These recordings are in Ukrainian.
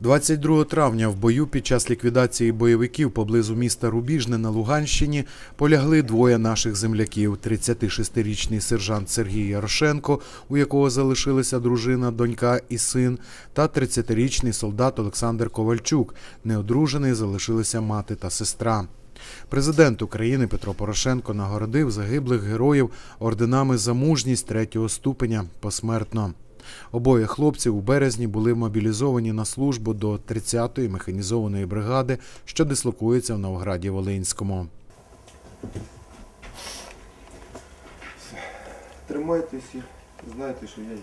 22 травня в бою під час ліквідації бойовиків поблизу міста Рубіжне на Луганщині полягли двоє наших земляків: 36-річний сержант Сергій Ярошенко, у якого залишилися дружина, донька і син, та 30-річний солдат Олександр Ковальчук. Неодружений залишилися мати та сестра. Президент України Петро Порошенко нагородив загиблих героїв орденами за мужність третього ступеня посмертно. Обоє хлопців у березні були мобілізовані на службу до 30-ї механізованої бригади, що дислокується в Новограді Волинському. Тримайтеся, знайте, що я є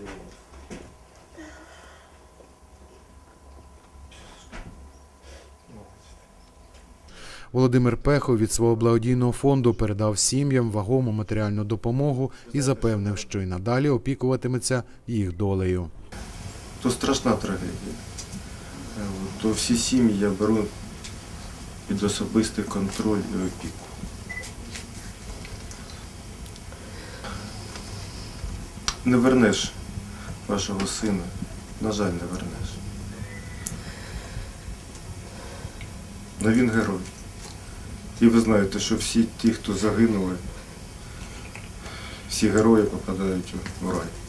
Володимир Пехов від свого благодійного фонду передав сім'ям вагому матеріальну допомогу і запевнив, що й надалі опікуватиметься їх долею. То страшна трагедія. Е, То всі сім'ї я беру під особистий контроль і опіку. Не вернеш вашого сина. На жаль, не вернеш. Но він герой. І ви знаєте, що всі ті, хто загинули, всі герої попадають у рай.